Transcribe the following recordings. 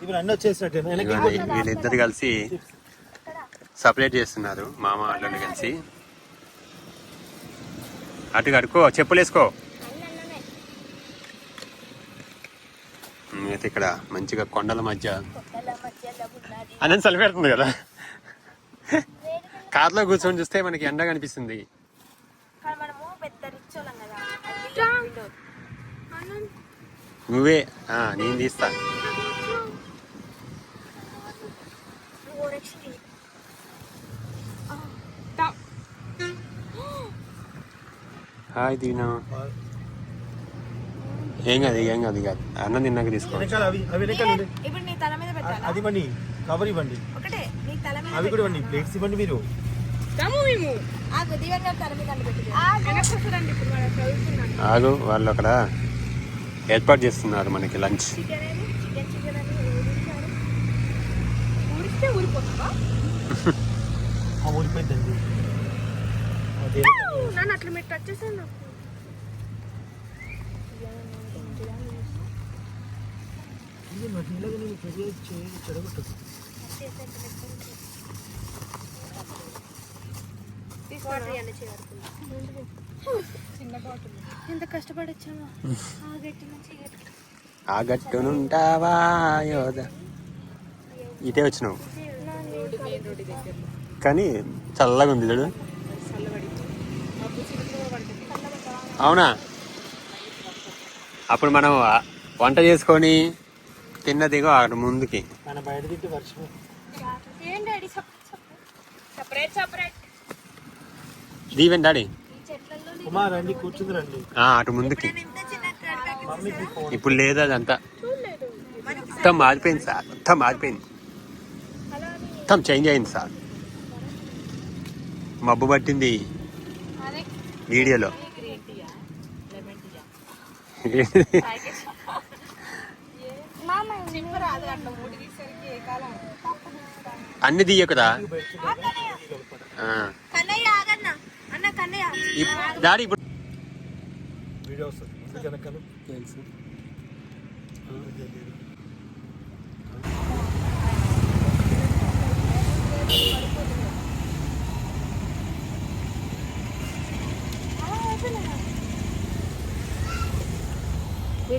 ఇప్పుడు అన్ని వచ్చేసినట్టు వీళ్ళిద్దరు కలిసి సపరేట్ చేస్తున్నారు మామ అల్లుళ్ళు కలిసి. అటు కడుకో చెప్పులు వేసుకో అయితే ఇక్కడ మంచిగా కొండల మధ్య అనంత చలి పెడుతుంది కదా. కార్లో కూర్చొని చూస్తే మనకి ఎండ కనిపిస్తుంది. నువ్వే నేను తీస్తా నువ్వు ఓడెక్స్కి. హాయ్ దీనా. ఏం కాదు ఏం కాదు కాదు అన్నం తిన్నాక తీసుకో. వెనకాల అవి అవి వెనకాల ఉండే. ఇప్పుడు నీ తల మీద అ- పెట్టాలా? అది ఇవ్వండి కవర్ ఇవ్వండి. ఒకటే నీ తల మీద అవి కూడా ఇవ్వండి ప్లేట్స్ ఇవ్వండి మీరు. ఆగు వాళ్ళు అక్కడ ఏర్పాటు చేస్తున్నారు మనకి లంచ్. ఊరిపోయిందండి. నన్ను అట్లా మీరు టచ్ నాకు. బాటిల్ ఎంత కష్టపడి వచ్చామా ఆ గట్టి నుంచి ఈ గట్టి. ఆ గట్టునుంటావా యోధ? ఇటే వచ్చినావు. కానీ చల్లగా ఉంది చూడు చల్లబడి అప్పుడు చిన్న పడుతుంది అవునా? అప్పుడు మనం వంట చేసుకొని తిన్నదిగో అక్కడ ముందుకి. మన బయట తింటే వర్షం. దీవెన్ డాడీ. ఉమా రండి కూర్చుంది రండి. ఆ, అటు ముందుకి. ఇప్పుడు లేదు అదంతా. మొత్తం మారిపోయింది సార్ మొత్తం మారిపోయింది. మొత్తం చేంజ్ అయింది సార్. మబ్బు పట్టింది. వీడియోలో అన్ని ఇప్- డాడీ ఇప్పుడు వీడియో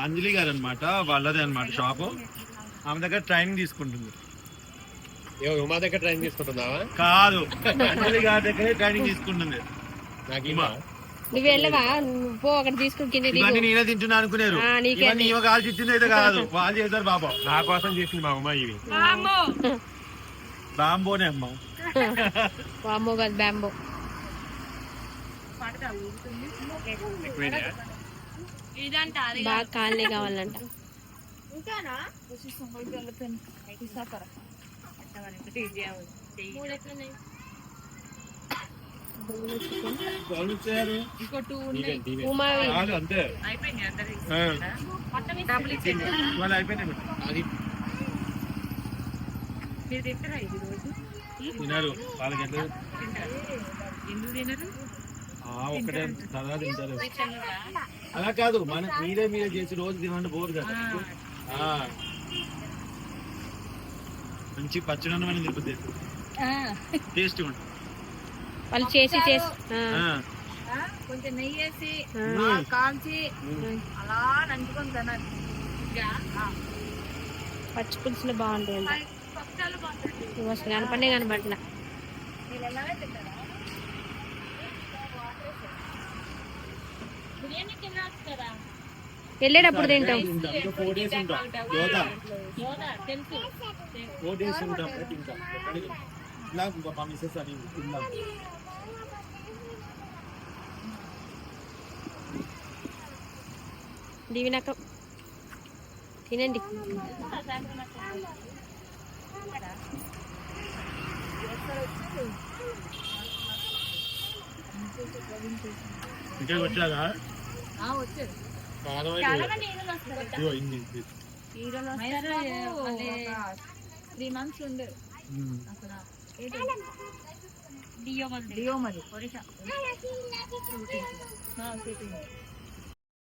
అంజలి గారు అనమాట వాళ్ళదే అనమాట షాపు. ఆమె దగ్గర ట్రైనింగ్ తీసుకుంటుంది. ఉమా దగ్గర ట్రైన్ తీసుకుంటున్నావా కాదు అంజలి గారి దగ్గరే ట్రైనింగ్ తీసుకుంటుంది. నాకు ఉమా. నువ్వు వెళ్ళవా? నువ్వు పో అక్కడ తీసుకుని కింద ఇవన్నీ నేనే తింటున్నా అనుకున్నారు ఆ, నీకే ఇవన్నీ ఈమె కాల్ చిచ్చింది అయితే కాదు. వాళ్ళు చేశారు బాబా నా కోసం చేసింది మా ఉమా ఇవి. బాంబోనే అమ్మ. వామ్మో కాదు బ్యాంబో అది బాగా కాలనీ కావాలంట. తినారు వాళ్ళకి ఎందుకు తినరు? సరదా తింటారు. అలా కాదు మన మీరే మీరే చేసి రోజు తినండి బోరు కదా. మంచి పచ్చడి మనం తిరుపతి టేస్ట్ ఉంటుంది. వాళ్ళు చేసి చేసి ఆ, ఆ. కొంచెం నెయ్యి వేసి కాల్చి అలా నంచుకొని తినాలి. పచ్చి పులుసులు బాగుంటాయి. కనపడే కనపట్ల మీరు ఎలాగే తింటారా బిర్యానీ తినచ్చు కదా వెళ్ళేటప్పుడు తింటాం. ఇంకా ఫోర్ డేస్ ఉంటాం హీరోలు వస్తారు త్రీ మంత్స్ ఉండే. అక్కడ డియో మరి డియో మరి ఒరిసా